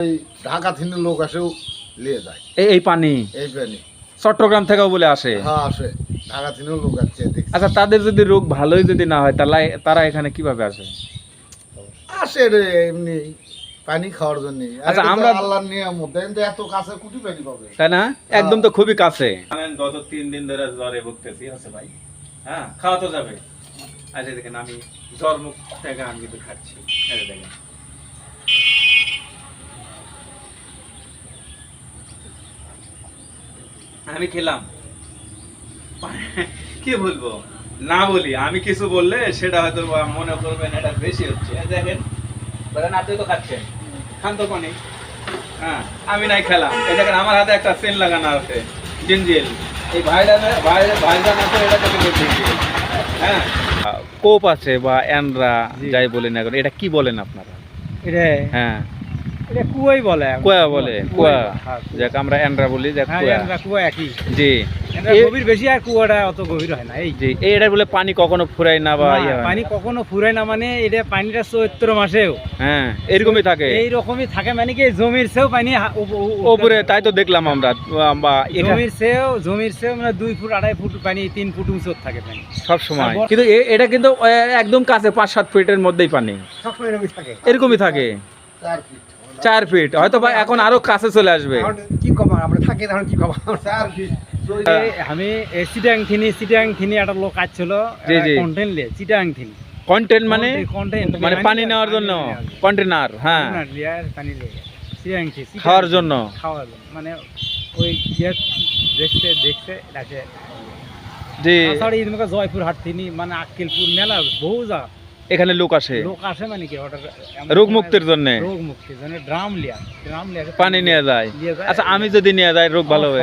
এই ঢাকা থেকে লোক আসেও নিয়ে যায়। এই পানি? এই পানি। চট্টগ্রাম থেকেও বলে আসে? হ্যাঁ আসে। ঢাকা থেকেও লোক আসছে আচ্ছা তাদের যদি রোগ ভালোই যদি না হয় তাহলে তারা এখানে কীভাবে আসে? আসে রে এমনি পানি খাওয়ার জন্য। আচ্ছা, আমরা- আল্লাহর নিয়ামত দেখেন এত কাছে কুটি পানি পাবে। তাই না? একদম তো খুবই কাছে। গত তিন দিন ধরে জ্বরে ভুগতেছি আছে ভাই? হ্যাঁ খাওয়া তো যাবে। আচ্ছা দেখেন আমি জ্বর মুখ থেকে আমি কিন্তু খাচ্ছি। এই দেখেন। আমি খেলাম। কি বলব? না বলি আমি কিছু বললে সেটা হয়তো মনে করবেন এটা বেশি হচ্ছে। দেখেন বলেন আপনি তো খাচ্ছেন খান তো পানি হ্যাঁ আমি নাই খেলাম। এই দেখেন আমার হাতে একটা সেন লাগানো আছে জিনজিল এই ভাইরা ভাইরা আছে এটা থেকে হ্যাঁ। কোপ আছে বা অ্যানরা যাই বলেন এখন এটা কি বলেন আপনারা? এটা হ্যাঁ। কুয়াই বলে কুয়া বলে কুয়া। যাক আমরা অ্যানরা বলি যাক হ্যাঁ, কুয়া। একই। জি। গভীর বেশি আর কুয়াটা অত গভীর হয় না এই। জি এটা বলে পানি কখনো ফুরায় না বা ইয়ে। পানি কখনো ফুরায় না মানে এটা পানিটা চৈত্র মাসেও। হ্যাঁ এরকমই থাকে। এই রকমই থাকে মানে কি জমির চেয়েও পানি হা- উপ- উ- উঠতে ওপরে থাকে। তাই তো দেখলাম আমরা বা এটা জমির চেয়েও জমির সেও মানে দুই ফুট আড়াই ফুট পানি তিন ফুট উঁচুর থাকে পানি। সব সময়। কিন্তু এটা কিন্তু একদম কাছে পাঁচ সাত ফিটের মধ্যেই পানি। সবসময় এরকমই থাকে। এরকমই থাকে। চার ফিট। চার ফিট হয়তো বা এখন আরও কাছে চলে আসবে। কি কম আমরা থাকি তখন কি কম চার ফিট আমি চিটাং থিনি চিটাং থিনি একটা লোক আসছিল জি, জি। কন্টেন্ট লিয়ে চিটাং থিনি। কন্টেন্ট মানে? কন্টেন্ট মানে পানি নেওয়ার জন্য। কন্টেনার হ্যাঁ। পানি খাওয়ার জন্য। খাওয়ার জন্য। মানে ওই ইয়ে দেখতে দেখতে এদিকে জয়পুর হাট তিনি মানে আক্কেলপুর মেলা বহু জায়গা। এখানে লোক আসে? লোক আসে মানে কি ওটা রোগ মুক্তির জন্য? রোগ মুক্তির জন্য ড্রাম লিয়া ড্রাম লিয়া পানি নিয়ে যায়। আচ্ছা আমি যদি নিয়ে যাই রোগ ভালো হবে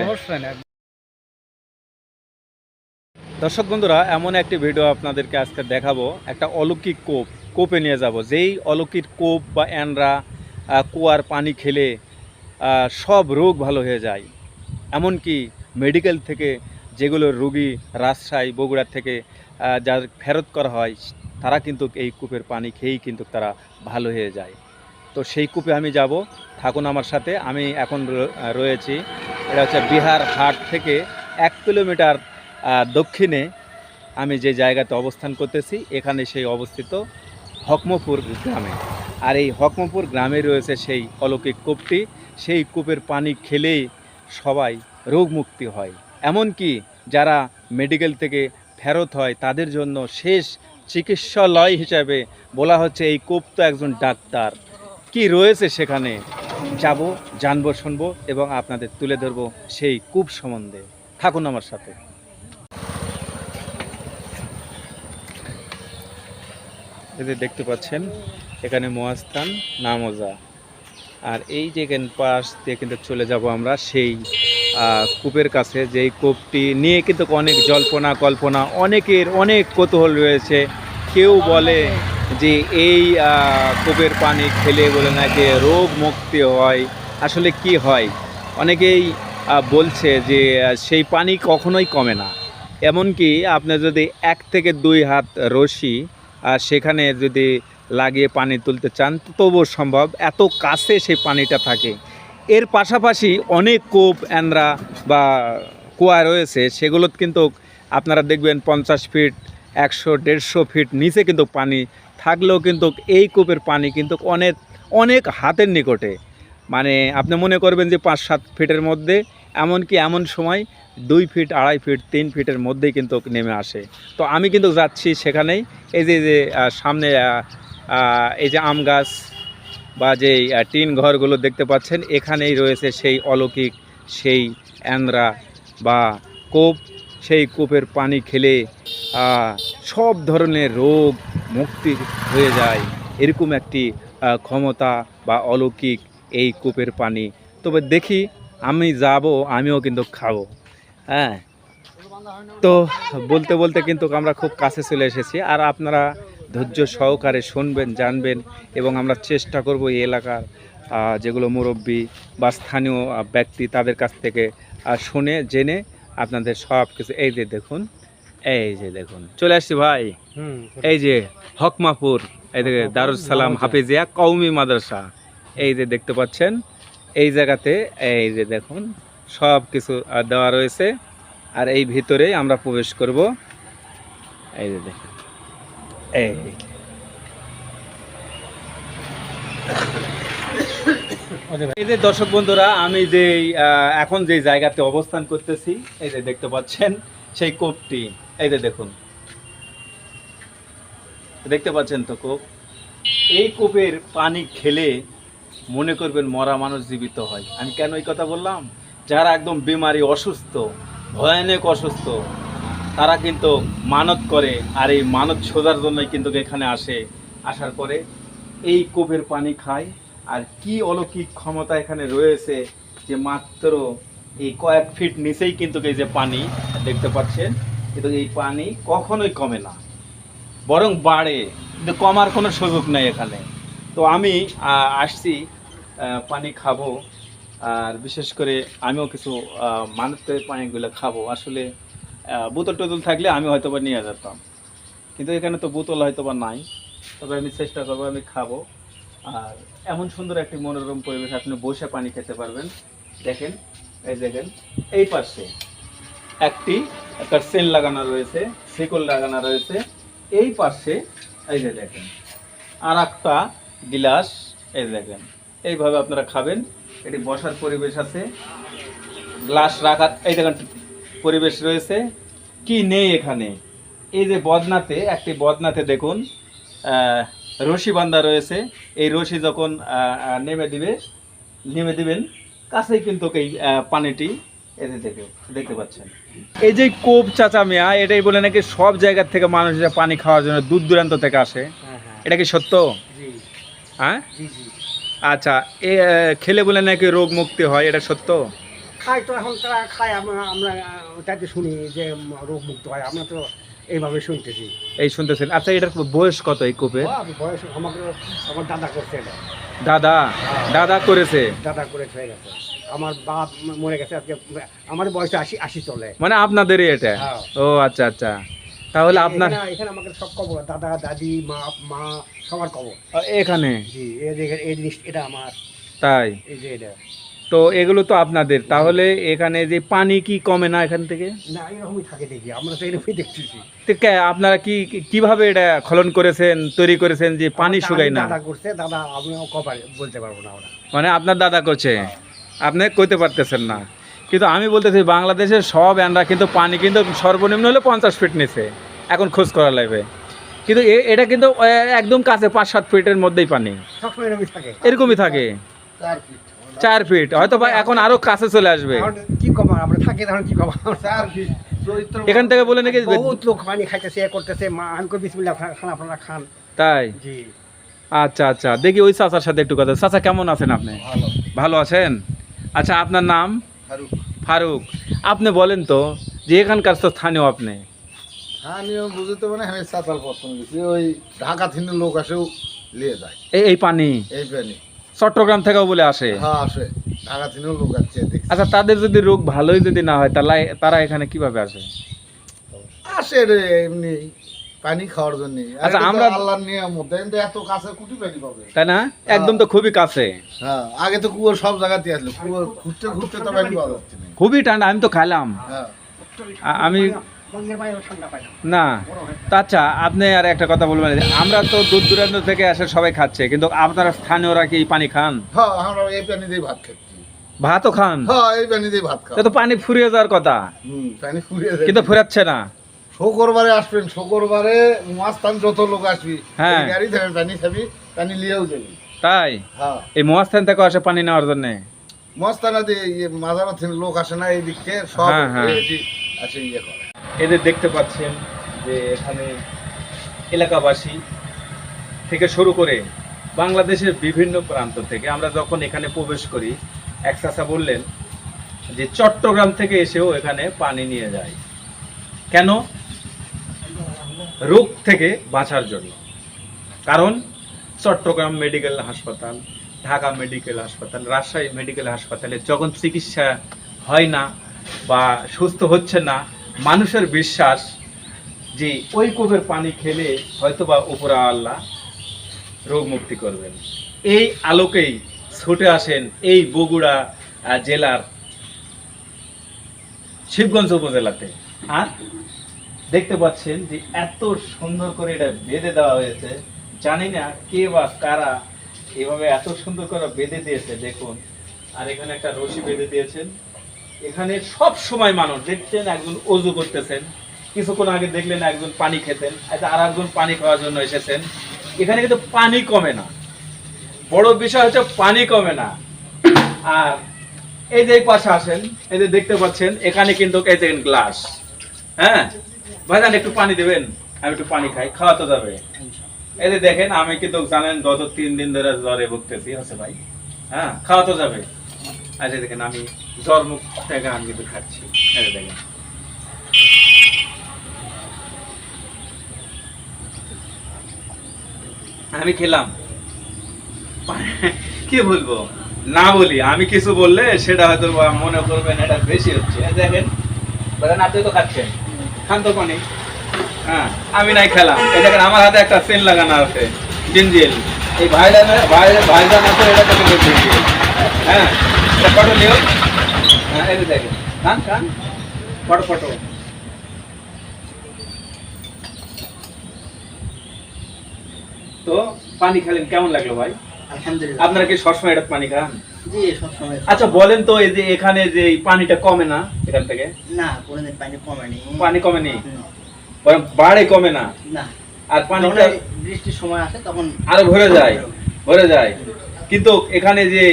দর্শক বন্ধুরা এমন একটি ভিডিও আপনাদেরকে আজকে দেখাবো। একটা অলৌকিক কোপ কোপে নিয়ে যাব। যেই অলৌকিক কোপ বা অ্যানরা কুয়ার পানি খেলে সব রোগ ভালো হয়ে যায়। এমনকি মেডিকেল থেকে যেগুলো রোগী রাজশাহী বগুড়া থেকে যার ফেরত করা হয় তারা কিন্তু এই কূপের পানি খেয়েই কিন্তু তারা ভালো হয়ে যায়। তো সেই কূপে আমি যাব, থাকুন আমার সাথে। আমি এখন রয়েছি, এটা হচ্ছে বিহার হাট থেকে এক কিলোমিটার দক্ষিণে। আমি যে জায়গাতে অবস্থান করতেছি, এখানে সেই অবস্থিত হকমপুর গ্রামে। আর এই হকমপুর গ্রামে রয়েছে সেই অলৌকিক কূপটি। সেই কূপের পানি খেলেই সবাই রোগমুক্তি হয়। এমনকি যারা মেডিকেল থেকে ফেরত হয়, তাদের জন্য শেষ চিকিৎসালয় হিসাবে বলা হচ্ছে এই কূপ তো একজন ডাক্তার। কি রয়েছে সেখানে? যাব, জানব, শুনব এবং আপনাদের তুলে ধরবো সেই কূপ সম্বন্ধে। থাকুন আমার সাথে। যে দেখতে পাচ্ছেন, এখানে মহাস্থান নামোজা। আর এই যে পাশ দিয়ে কিন্তু চলে যাব আমরা, সেই কূপের কাছে, যেই কূপটি নিয়ে কিন্তু অনেক জল্পনা কল্পনা, অনেকের অনেক কৌতূহল রয়েছে। কেউ বলে যে এই কূপের পানি খেলে বলে নাকি রোগ মুক্তি হয়। আসলে কি হয়? অনেকেই বলছে যে সেই পানি কখনোই কমে না। এমনকি আপনি যদি এক থেকে দুই হাত রশি আর সেখানে যদি লাগিয়ে পানি তুলতে চান, তবুও সম্ভব। এত কাছে সেই পানিটা থাকে। এর পাশাপাশি অনেক কূপ অ্যান্দ্রা বা কুয়া রয়েছে, সেগুলো কিন্তু আপনারা দেখবেন পঞ্চাশ ফিট, একশো, দেড়শো ফিট নিচে কিন্তু পানি থাকলেও কিন্তু এই কূপের পানি কিন্তু অনেক অনেক হাতের নিকটে। মানে আপনি মনে করবেন যে পাঁচ, সাত ফিটের মধ্যে, এমনকি এমন সময় দুই ফিট, আড়াই ফিট, তিন ফিটের মধ্যেই কিন্তু নেমে আসে। তো আমি কিন্তু যাচ্ছি সেখানেই, এই যে যে সামনে এই যে আম গাছ বা যে টিন ঘরগুলো দেখতে পাচ্ছেন, এখানেই রয়েছে সেই অলৌকিক সেই অ্যান্দ্রা বা কূপ। সেই কূপের পানি খেলে সব ধরনের রোগ মুক্তি হয়ে যায়। এরকম একটি ক্ষমতা বা অলৌকিক এই কূপের পানি। তবে দেখি, আমি যাব, আমিও কিন্তু খাব। হ্যাঁ। তো বলতে বলতে কিন্তু আমরা খুব কাছে চলে এসেছি। আর আপনারা ধৈর্য সহকারে শুনবেন জানবেন এবং আমরা চেষ্টা করব এই এলাকার যেগুলো মুরব্বী বা স্থানীয় ব্যক্তি তাদের কাছ থেকে শুনে জেনে আপনাদের সব কিছু। এই যে দেখুন এই যে দেখুন। চলে আসছি ভাই। হুম এই যে হকমাপুর এই যে দারুস সালাম হাফিজিয়া কৌমি মাদ্রাসা। এই যে দেখতে পাচ্ছেন এই জায়গাতে এই যে দেখুন সব কিছু দেওয়া রয়েছে। আর এই ভিতরেই আমরা প্রবেশ করব। এই যে দেখুন। এই। এই যে দর্শক বন্ধুরা, আমি যে এখন যে জায়গাতে অবস্থান করতেছি, এই যে দেখতে পাচ্ছেন, সেই কোপটি। এই যে দেখুন। দেখতে পাচ্ছেন তো কোপ? এই কোপের পানি খেলে মনে করবেন মরা মানুষ জীবিত হয়। আমি কেন এই কথা বললাম? যারা একদম বিমারি অসুস্থ, ভয়ানক অসুস্থ তারা কিন্তু মানত করে আর এই মানত সোজার জন্যই কিন্তু এখানে আসে। আসার পরে এই কোপের পানি খায় আর কি অলৌকিক ক্ষমতা এখানে রয়েছে যে মাত্র এই কয়েক ফিট নিচেই কিন্তু এই যে পানি দেখতে পাচ্ছেন কিন্তু এই পানি কখনোই কমে না বরং বাড়ে কিন্তু কমার কোনো সুযোগ নেই এখানে। তো আমি আসছি পানি খাব আর বিশেষ করে আমিও কিছু আহ, মানতের পানিগুলো খাব। আসলে বোতল টোতল থাকলে আমি হয়তো বা নিয়ে যেতাম। কিন্তু এখানে তো বোতল হয়তো বা নাই। তবে আমি চেষ্টা করব, আমি খাব। আর এমন সুন্দর একটি মনোরম পরিবেশ আপনি বসে পানি খেতে পারবেন। দেখেন, এই দেখেন, এই পাশে একটি, একটা সেল লাগানো রয়েছে, শিকল লাগানো রয়েছে। এই পাশে, এই যে দেখেন আর একটা গিলাস, এই দেখেন। এইভাবে আপনারা খাবেন। এটি বসার পরিবেশ আছে। গ্লাস রাখার, এই দেখেন পরিবেশ রয়েছে। কি নেই এখানে? এই যে বদনাতে একটি বদনাতে দেখুন রশি বান্ধা রয়েছে। এই রশি যখন নেমে দিবে নেমে দিবেন কাছেই কিন্তু এই পানিটি এতে দেখে দেখতে পাচ্ছেন। এই যে কোপ চাচা মিয়া এটাই বলে নাকি সব জায়গার থেকে মানুষ যে পানি খাওয়ার জন্য দূর দূরান্ত থেকে আসে। হ্যাঁ হ্যাঁ। এটা কি সত্য? হ্যাঁ? আচ্ছা এ খেলে বলে নাকি রোগ মুক্তি হয় এটা সত্য? খাই তো এখন তারা খায় আমরা আমরা তাতে শুনি যে রোগ মুক্ত হয় আমরা তো এইভাবে শুনতেছি। এই শুনতেছেন। আচ্ছা এটার বয়স কত এই কোপে? বয়স আমাকে আমার দাদা করছে এটা। দাদা? দাদা করেছে? দাদা করে হয়ে গেছে। আমার বাপ মরে গেছে আজকে আমার বয়স আশি আশি চলে। মানে আপনাদেরই এটা? হ্যাঁ। ও আচ্ছা আচ্ছা। তাহলে আপনার এখানে- আমাকে সব কবর দাদা দাদি মা মা সবার কবর এখানে? জি এই জিনিস এটা আমার। তাই? এই যে এটা। তো এগুলো তো আপনাদের। তাহলে এখানে যে পানি কি কমে না এখান থেকে? না এরকমই থাকে দেখি আমরা তো এরকমই দেখতেছি। তো কে- আপনারা কি কীভাবে এটা খলন করেছেন তৈরি করেছেন যে পানি শুকায় না? দাদা করছে দাদা আমিও কবার বলতে পারব না ওরা। মানে আপনার দাদা করছে? আপনি কইতে পারতেছেন না। কিন্তু আমি বলতেছি বাংলাদেশের সব এনরা কিন্তু পানি কিন্তু সর্বনিম্ন হলে পঞ্চাশ ফিট নিচে এখন খোঁজ করা লাগবে। কিন্তু এটা কিন্তু একদম কাছে পাঁচ সাত ফিটের মধ্যেই পানি। এরকমই থাকে। এরকমই থাকে। চার ফিট হয়তো বা এখন আরও কাছে চলে আসবে। এখন কি কম আমরা থাকি তখন কি কম চার ফিট চরিত্র এখান থেকে বলে নাকি বহুত লোক পানি খাইতেছে এ করতেছে। মা আমি কই বিসমিল্লাহ খান আপনারা খান। তাই? জি। আচ্ছা আচ্ছা। দেখি ওই চাচার সাথে একটু কথা। চাচা কেমন আছেন আপনি? ভালো। ভালো আছেন? আচ্ছা আপনার নাম? ফারুক। ফারুক। আপনি বলেন তো যে এখানকার তো স্থানীয় আপনি। আমিও বুঝতে মানে আমি প্রথম গেছি ওই ঢাকা থেকে লোক আসেও নিয়ে যায়। এই এই পানি? এই পানি। চট্টগ্রাম থেকেও বলে আসে। হ্যাঁ আসে। ঢাকা থেকেও লোক আসছে আচ্ছা তাদের যদি রোগ ভালোই যদি না হয় তাহলে তারা এখানে কীভাবে আসে? আসে রে এমনি পানি খাওয়ার জন্য। আচ্ছা, আমরা- আল্লাহর নিয়ামত কিন্তু এত কাছে কুটি পানি পাবে। তাই না? একদম তো খুবই কাছে। হ্যাঁ আগে তো কুয়োর সব জায়গাতে আসলো। কুয়োর ঘুরতে ঘুরতে তো পানি পাওয়া যাচ্ছে খুবই ঠান্ডা আমি তো খাইলাম। হ্যাঁ। আমি- না। আচ্ছা আপনি আর একটা কথা বলবেন। আমরা তো দূর দূরান্ত থেকে আসে সবাই খাচ্ছে কিন্তু আপনারা স্থানীয়রা কি পানি খান? হ্যাঁ আমরা এই পানি দিয়ে ভাত খাচ্ছি। ভাতও খান? হ্যাঁ এই পানি দিয়ে ভাত খাও। তো পানি ফুরিয়ে যাওয়ার কথা। হুম পানি ফুরিয়ে যায় কিন্তু ফুরাচ্ছে না। শুক্রবারে আসবেন শুক্রবারে মাস্তান যত লোক আসবি হ্যাঁ। গাড়ি পানি খাবি পানি লিয়েও যাবি। তাই? হ্যাঁ। এই মহাস্থান থেকে আসে পানি নেওয়ার জন্যে? দিয়ে ইয়ে লোক আসে না এই দিক থেকে সব ইয়ে করে। এদের দেখতে পাচ্ছেন যে এখানে এলাকাবাসী থেকে শুরু করে বাংলাদেশের বিভিন্ন প্রান্ত থেকে আমরা যখন এখানে প্রবেশ করি, এক চাচা বললেন যে চট্টগ্রাম থেকে এসেও এখানে পানি নিয়ে যায়। কেন? রোগ থেকে বাঁচার জন্য। কারণ চট্টগ্রাম মেডিকেল হাসপাতাল, ঢাকা মেডিকেল হাসপাতাল, রাজশাহী মেডিকেল হাসপাতালে যখন চিকিৎসা হয় না বা সুস্থ হচ্ছে না মানুষের বিশ্বাস যে ওই কূপের পানি খেলে হয়তোবা উপরা আল্লাহ রোগ মুক্তি করবেন। এই আলোকেই ছুটে আসেন এই বগুড়া জেলার শিবগঞ্জ উপজেলাতে। আর দেখতে পাচ্ছেন যে এত সুন্দর করে এটা বেঁধে দেওয়া হয়েছে। জানি না কে বা কারা এভাবে এত সুন্দর করে বেঁধে দিয়েছে, দেখুন। আর এখানে একটা রশি বেঁধে দিয়েছেন। এখানে সব সময় মানুষ দেখছেন, একজন অজু করতেছেন, কিছুক্ষণ আগে দেখলেন একজন পানি খেতেন আর একজন পানি খাওয়ার জন্য এসেছেন। এখানে কিন্তু পানি কমে না। বড় বিষয় হচ্ছে পানি কমে না। আর এই যে পাশে আসেন, এই যে দেখতে পাচ্ছেন, এখানে কিন্তু এই গ্লাস। হ্যাঁ? ভাইজান, একটু পানি দেবেন? আমি একটু পানি খাই, খাওয়া তো যাবে। এই যে দেখেন, আমি কিন্তু জানেন গত তিন দিন ধরে জ্বরে ভুগতেছি, হচ্ছে ভাই। হ্যাঁ খাওয়া তো যাবে। আচ্ছা দেখেন, আমি আমি এই দেখেন। আমি খেলাম। কি বলব? না বলি, আমি কিছু বললে সেটা হয়তো মনে করবেন এটা বেশি হচ্ছে। দেখেন বলেন আপনি তো খাচ্ছেন খান তো হ্যাঁ আমি নাই খেলাম। এই দেখেন, আমার হাতে একটা সেল লাগানো আছে এই এটা হ্যাঁ। ফটো হ্যাঁ এই দেখেন। খান খান ফটো ফটো তো পানি খেলেন কেমন লাগল ভাই? আলহামদুলিল্লাহ। আপনারা কি সবসময় এটা পানি খান? জি সবসময়। আচ্ছা বলেন তো এই যে এখানে যে পানিটা কমে না এখান থেকে? না কোনোদিন পানি কমেনি। পানি কমেনি? বরং বাড়ে কমে না? না। আর পানিটা বৃষ্টির সময় আসে তখন আরও ভরে যায়। ভরে যায়। কিন্তু এখানে যে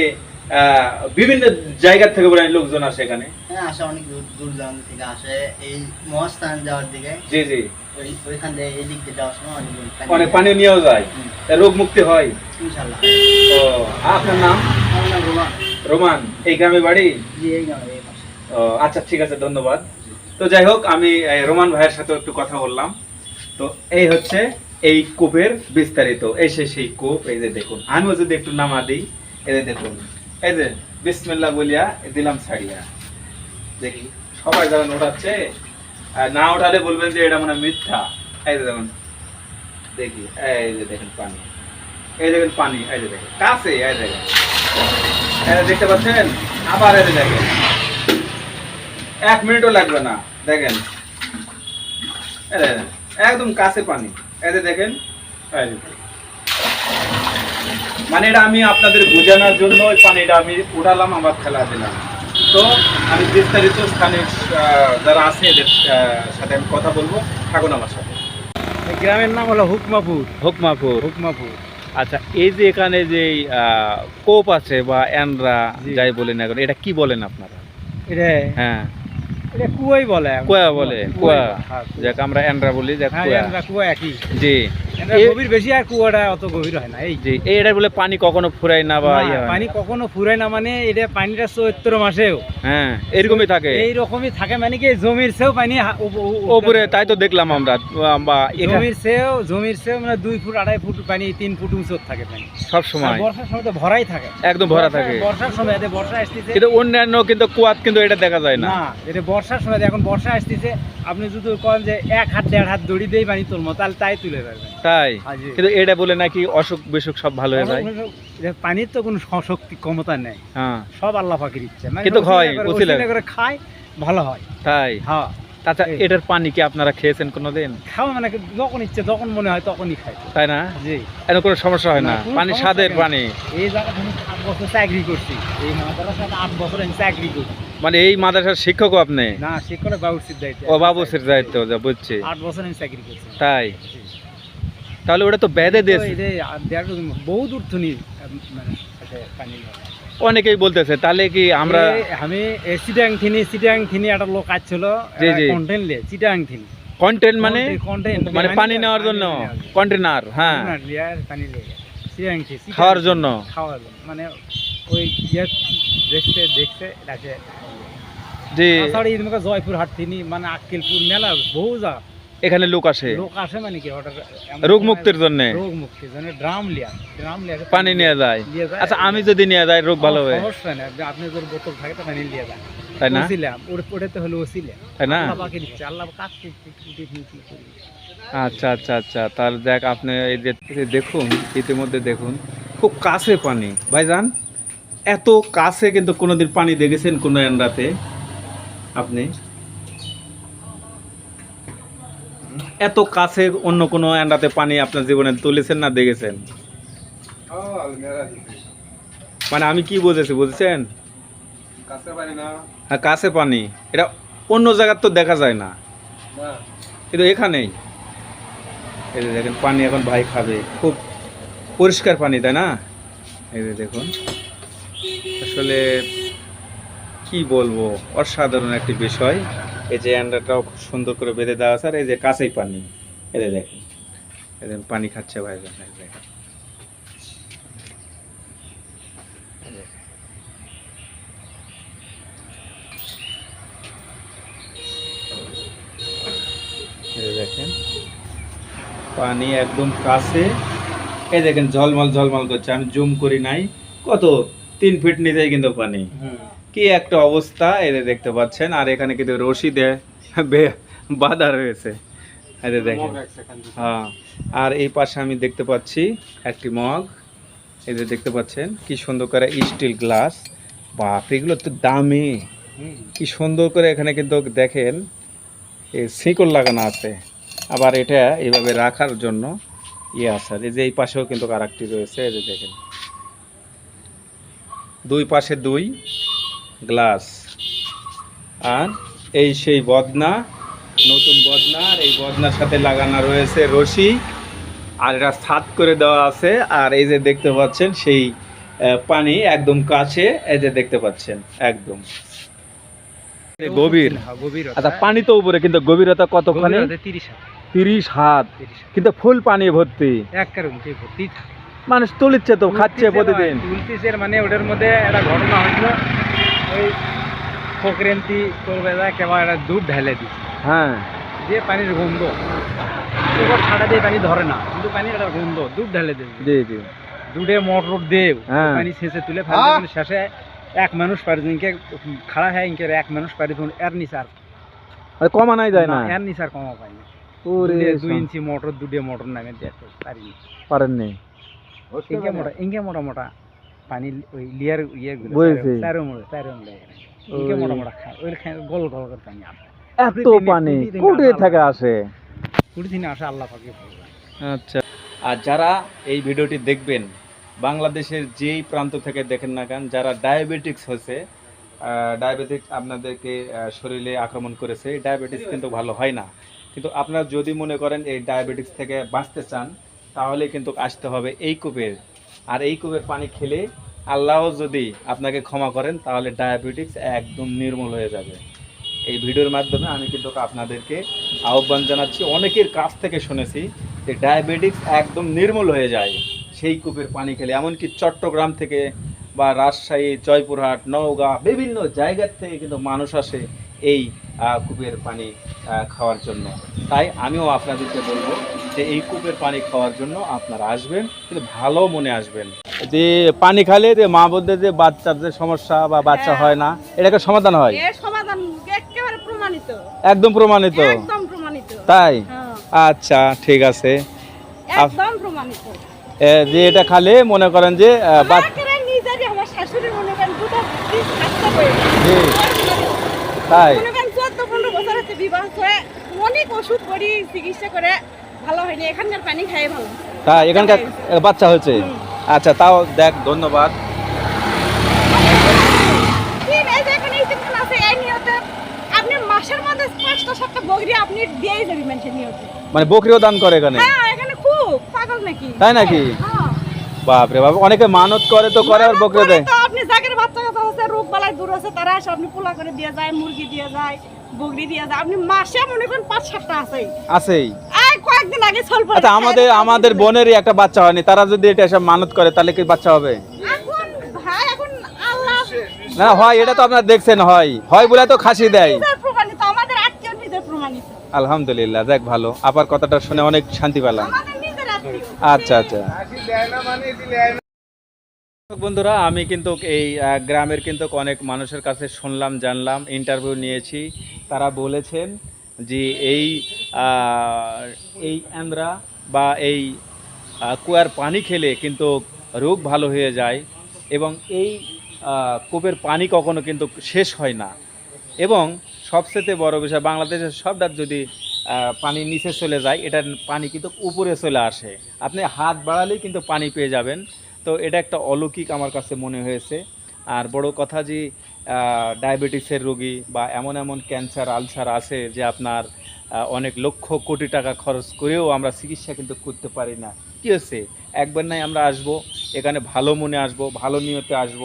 বিভিন্ন জায়গা থেকে বলে লোকজন আসে এখানে। হ্যাঁ আসে অনেক দূর দূর দূরান্ত থেকে আসে। এই মহাস্থান যাওয়ার দিকে জি জি। ওইখান থেকে এই দিক দিয়ে যাওয়ার সময় অনেক অনেক পানি নিয়েও যায়। রোগ মুক্তি হয়। ইনশাল্লাহ। ও আপনার নাম? আমার নাম রোমান। রোমান এই গ্রামে বাড়ি? জি এই গ্রামে ও আচ্ছা ঠিক আছে ধন্যবাদ। তো যাই হোক আমি রোমান ভাইয়ের সাথে একটু কথা বললাম। তো এই হচ্ছে এই কূপের বিস্তারিত। এসে সেই কূপ এই যে দেখুন। আমিও যদি একটু নামা দিই এই যে দেখুন। এই যে, বিসমিল্লাহ বলিয়া দিলাম ছাড়িয়া। দেখি, সবাই যখন ওঠাচ্ছে না ওঠালে বলবেন যে এটা মানে মিথ্যা। এই যে দেখুন, দেখি, এই যে দেখেন পানি। এই দেখেন পানি, এই যে দেখেন, কাছে, এই দেখেন। দেখতে পাচ্ছেন? আবার এই দেখেন। এক মিনিটও লাগবে না, দেখেন। একদম কাছে পানি। এই দেখেন, এই। মানে এটা আমি আপনাদের বোঝানোর জন্য ওই পানিটা আমি উঠালাম আমার খেলা দিলাম। তো আমি বিস্তারিত স্থানে যারা আছে এদের সাথে আমি কথা বলব। থাকুন আমার সাথে। এই গ্রামের নাম হলো হুকমাপুর। হুকমাপুর। হুকমাপুর। আচ্ছা এই যে এখানে যে কোপ আছে বা অ্যানরা। যাই বলেন এখন এটা কি বলেন আপনারা? এটা হ্যাঁ। কুয়াই বলে কুয়া বলে কুয়া আমরা অ্যানরা বলি যাক কুয়া। একই। জি। গভীর বেশি আর কুয়াটা অত গভীর হয় না এই। জি এটা বলে পানি কখনো ফুরায় না বা না, না। পানি কখনো ফুরায় না মানে এটা পানিটা চৈত্র মাসেও। হ্যাঁ এরকমই থাকে। এই থাকে মানে কি জমির পানি। তাই তো দেখলাম আমরা বা জমির সেও জমির সেও মানে দুই ফুট আড়াই ফুট পানি তিন ফুট উঁচু থাকে পানি। সব সময়। বর্ষার সময় তো ভরাই থাকে। একদম ভরা থাকে। বর্ষার সময় বর্ষা আসতেছে। কিন্তু অন্যান্য কিন্তু কুয়াত কিন্তু এটা দেখা যায় না। না এটা বর্ষার সময় এখন বর্ষা আসতেছে আপনি যদি করেন যে এক হাত দেড় হাত দড়ি দিয়ে পানি তুলবো তাহলে তাই তুলে পারবেন তাই? কিন্তু এটা বলে নাকি অসুখ বিসুখ সব ভালো হয়ে? যায় পানির তো কোনো শক্তি ক্ষমতা নেই। হ্যাঁ। সব আল্লাহ পাখির ইচ্ছে। মানে কিন্তু হয়, করে- খায় ভালো হয়। তাই? হ্যাঁ। আচ্ছা এটার পানি কি আপনারা খেয়েছেন কোনোদিন? খাওয়া মানে যখন ইচ্ছে যখন মনে হয় তখনই খাই। তাই না? জি। এর কোনো সমস্যা হয় না? পানি স্বাদের পানি। এই জায়গায় আমি আট বছর চাকরি করছি। এই আট বছর আমি চাকরি করছি। মানে এই মাদ্রাসার শিক্ষকও আপনি? না করে বাবুর্চির দায়িত্ব ও বাবুসের দায়িত্ব যা বুঝছি। আট বছর আমি চাকরি করছি। তাই? তাহলে ওটা তো বেঁধে দিয়েছে। বহু দূর থুনি মানে পানি অনেকেই বলতেছে তাহলে কি আমরা আমি চিটাং থিনি চিটাং থিনি একটা লোক আসছিল জি, জি। কন্টেন্ট লিয়ে চিটাং থিনি কন্টেন্ট মানে কন্টেন্ট মানে পানি নেওয়ার জন্য? কন্টেনার হ্যাঁ। পানি লিয়ে চিটাং থি চিটাং খাওয়ার জন্য? খাওয়ার জন্য। মানে ওই ইয়ে দেখতে দেখতে আছে যে তাছাড়া থিনি মানে আক্কেলপুর মেলা বহু যা। এখানে লোক আসে? লোক আসে মানে কি রোগ মুক্তির জন্য রোগ মুক্তির জন্য? ড্রাম লিয়া ড্রাম লিয়া পানি নিয়ে যায়। আচ্ছা আমি যদি নিয়ে যাই রোগ ভালো হবে সমস্যা নেই আপনি- যদি বোতল থাকে তো পানি লিয়ে যান তাই না? ওসিলাম ওটা- ওটাতে হলো তাই না? ইচ্ছা আল্লাহ আচ্ছা আচ্ছা আচ্ছা তাহলে দেখ আপনি এই যে এই যে দেখুন ইতিমধ্যে দেখুন খুব কাছে পানি। ভাইজান এত কাছে কিন্তু কোনোদিন পানি দেখেছেন কোনো এন্ডাতে? আপনি? এত কাছে অন্য কোনো এন্ডাতে পানি আপনার জীবনে তুলেছেন না দেখেছেন? মানে আমি কি বুঝেছি, বুঝছেন? হ্যাঁ কাছে পানি। এটা অন্য জায়গার তো দেখা যায় না। কিন্তু এখানেই। এই যে দেখেন, পানি এখন ভাই খাবে। খুব পরিষ্কার পানি, তাই না? এই যে দেখুন। আসলে কি বলব? অসাধারণ একটি বিষয়। এই যে অ্যান্ডাটাও খুব সুন্দর করে বেঁধে দেওয়া আছে এই যে কাছেই পানি। যে দেখেন। যে পানি খাচ্ছে ভাই দেখেন। পানি একদম কাছে। এই দেখেন, ঝলমল ঝলমল করছে। আমি জুম করি নাই। কত? তিন ফিট নিচেই কিন্তু পানি। কি একটা অবস্থা? এদের দেখতে পাচ্ছেন আর এখানে কিন্তু রশি বাঁধা রয়েছে। এদের দেখেন। হ্যাঁ আর এই পাশে আমি দেখতে পাচ্ছি একটি মগ। এদের দেখতে পাচ্ছেন কি সুন্দর করে স্টিল গ্লাস। বাপ এগুলো তো দামি। কি সুন্দর করে এখানে কিন্তু দেখেন এই শিকল লাগানো আছে। আবার এটা এইভাবে রাখার জন্য ইয়ে আছে। আর এই যে এই পাশেও কিন্তু আরেকটি রয়েছে এই যে দেখেন। দুই পাশে দুই। গ্লাস। আর এই সেই বদনা নতুন বদনা আর এই বদনার সাথে লাগানো রয়েছে রশি। আর এটা ছাদ করে দেওয়া আছে আর এই যে দেখতে পাচ্ছেন সেই পানি একদম কাছে এই যে দেখতে পাচ্ছেন একদম। গভীর। গভীর আচ্ছা পানি তো উপরে কিন্তু গভীরতা কতখানি? তিরিশ হাত। তিরিশ হাত। কিন্তু ফুল পানি ভর্তি। মানুষ তুলিচ্ছে তো খাচ্ছে প্রতিদিন। তুলতিসের মানে ওটার মধ্যে একটা ঘটনা হয়েছিল। ওই ফকরেন্তি কেমন একটা দুধ ঢেলে হ্যাঁ। যে পানির গন্ধ। ছাড়া দিয়ে পানি ধরে না কিন্তু পানির একটা গন্ধ দুধ ঢেলে দেবে। জি জি। দুধে মোটর দেব হ্যাঁ। পানি শেষে তুলে ফেলে শেষে এক মানুষ পারে ইনকে খাড়া হয় ইনকে এক মানুষ পারে এর নিচার আর কমানাই যায় না। এর নিচার কমা পাইনি ওরে দুধে দুই ইঞ্চি মোটর দুধে মোটর নামে দেখতে পারিনি পারেননি ইনকে মোটা ইনকে মোটা মোটা। পানি ওই লিয়ার ইয়ে গুলো বুঝেছি। চারো মোড়ে চারো মোড়ে ওই- মোটা মোটা খায় ওই গোল গোল করে পানি আসে এত পানি কোটে থেকে আসে কুড়ি দিনে আসে আল্লাহ পাকে আচ্ছা। আর যারা এই ভিডিওটি দেখবেন বাংলাদেশের যেই প্রান্ত থেকে দেখেন না কেন যারা ডায়াবেটিক্স হয়েছে ডায়াবেটিক আপনাদেরকে শরীরে আক্রমণ করেছে এই ডায়াবেটিস কিন্তু ভালো হয় না। কিন্তু আপনারা যদি মনে করেন এই ডায়াবেটিস থেকে বাঁচতে চান তাহলে কিন্তু আসতে হবে এই কূপের আর এই কূপের পানি খেলে আল্লাহ যদি আপনাকে ক্ষমা করেন, তাহলে ডায়াবেটিস একদম নির্মূল হয়ে যাবে। এই ভিডিওর মাধ্যমে আমি কিন্তু আপনাদেরকে আহ্বান জানাচ্ছি, অনেকের কাছ থেকে শুনেছি যে ডায়াবেটিক্স একদম নির্মূল হয়ে যায় সেই কূপের পানি খেলে। এমনকি চট্টগ্রাম থেকে বা রাজশাহী, জয়পুরহাট, নওগাঁ, বিভিন্ন জায়গার থেকে কিন্তু মানুষ আসে এই কূপের পানি খাওয়ার জন্য। তাই আমিও আপনাদেরকে বলব যে এই কূপের পানি খাওয়ার জন্য আপনারা আসবেন কিন্তু ভালো মনে আসবেন। যে পানি খালে যে মা বোনদের যে বাচ্চার যে সমস্যা বা বাচ্চা হয়। না এটাকে সমাধান হয়। সমাধান একেবারে প্রমাণিত। একদম প্রমাণিত। একদম প্রমাণিত। তাই? হ্যাঁ, আচ্ছা ঠিক আছে। একদম প্রমাণিত। যে এটা খালে মনে করেন যে আহ, বাচ- আমার কেন নিজেরই আমার শাশুড়ি মনে করেন দুটো পিস খাচ্ছে বই জি। তাই? চোদ্দ পনেরো বছর হচ্ছে বিবাহ হয়ে অনেক ওষুধ করি চিকিৎসা করে ভালো হয়নি। এখানকার পানি খাই ভালো। তাই এখানকার বাচ্চা হয়েছে? আচ্ছা তাও দেখ ধন্যবাদ। মানে বকরিও দান করে এখানে? হ্যাঁ এখানে খুব তাই নাকি? হ্যাঁ। বাপরে বাপ অনেকে মানত করে তো করে আর বকরি দেয় তো আপনি জাগের বাচ্চা কাচ্চা আছে দূর আছে তারা এসে আপনি পোলা করে দিয়ে যায় মুরগি দিয়ে যায় বগরি দিয়ে যায়। আপনি মাসে মনে করেন পাঁচ সাতটা আছেই। আছেই। কয়েকদিন আগে সল্প আচ্ছা আমাদের আমাদের বোনেরই একটা বাচ্চা হয়নি তারা যদি এটা এসব মানত করে তাহলে কি বাচ্চা হবে? না হয় এটা তো আপনারা দেখছেন হয়। হয় বলে তো খাসি দেয়। আলহামদুলিল্লাহ দেখ ভালো। আপার কথাটা শুনে অনেক শান্তি পেলাম। আচ্ছা আচ্ছা। বন্ধুরা, আমি কিন্তু এই গ্রামের কিন্তু অনেক মানুষের কাছে শুনলাম, জানলাম ইন্টারভিউ নিয়েছি। তারা বলেছেন যে এই এই আন্দ্রা বা এই কুয়ার পানি খেলে কিন্তু রোগ ভালো হয়ে যায় এবং এই কূপের পানি কখনো কিন্তু শেষ হয় না। এবং সবচেয়ে বড় বিষয়, বাংলাদেশের সব সবটা যদি পানি নিচে চলে যায়, এটার পানি কিন্তু উপরে চলে আসে। আপনি হাত বাড়ালেই কিন্তু পানি পেয়ে যাবেন। তো এটা একটা অলৌকিক আমার কাছে মনে হয়েছে। আর বড় কথা যে ডায়াবেটিসের রোগী বা এমন এমন ক্যান্সার, আলসার আছে যে আপনার অনেক লক্ষ কোটি টাকা খরচ করেও আমরা চিকিৎসা কিন্তু করতে পারি না। কী হচ্ছে একবার নাই আমরা আসব, এখানে ভালো মনে আসব, ভালো নিয়তে আসব।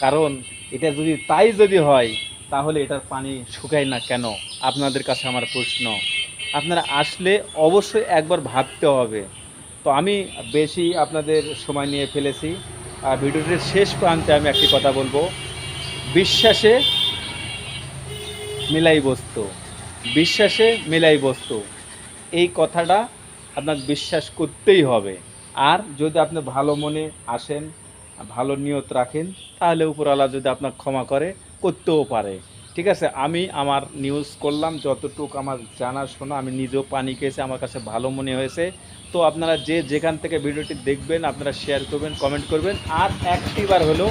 কারণ এটা যদি তাই যদি হয়, তাহলে এটার পানি শুকায় না কেন? আপনাদের কাছে আমার প্রশ্ন। আপনারা আসলে অবশ্যই একবার ভাবতে হবে। তো আমি বেশি আপনাদের সময় নিয়ে ফেলেছি। আর ভিডিওটির শেষ প্রান্তে আমি একটি কথা বলব। বিশ্বাসে মিলাই বস্তু। বিশ্বাসে মিলাই বস্তু। এই কথাটা আপনার বিশ্বাস করতেই হবে। আর যদি আপনি ভালো মনে আসেন, ভালো নিয়ত রাখেন, তাহলে উপরওয়ালা যদি আপনার ক্ষমা করে, করতেও পারে। ঠিক আছে, আমি আমার নিউজ করলাম, যতটুকু আমার জানা শোনা, আমি নিজেও পানি খেয়েছি, আমার কাছে ভালো মনে হয়েছে। তো আপনারা যে যেখান থেকে ভিডিওটি দেখবেন, আপনারা শেয়ার করবেন কমেন্ট করবেন, আর একটিবার হলেও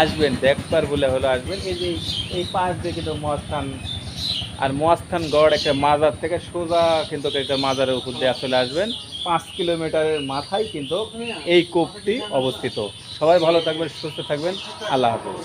আসবেন, দেখবার বলে হলো আসবেন। এই যে এই পাশ দিয়ে কিন্তু মহাস্থান, আর মহাস্থান গড় একটা মাজার থেকে সোজা কিন্তু একটা মাজারের উপর দিয়ে চলে আসবেন। পাঁচ কিলোমিটারের মাথায় কিন্তু এই কূপটি অবস্থিত। সবাই ভালো থাকবেন, সুস্থ থাকবেন। আল্লাহ হাফেজ।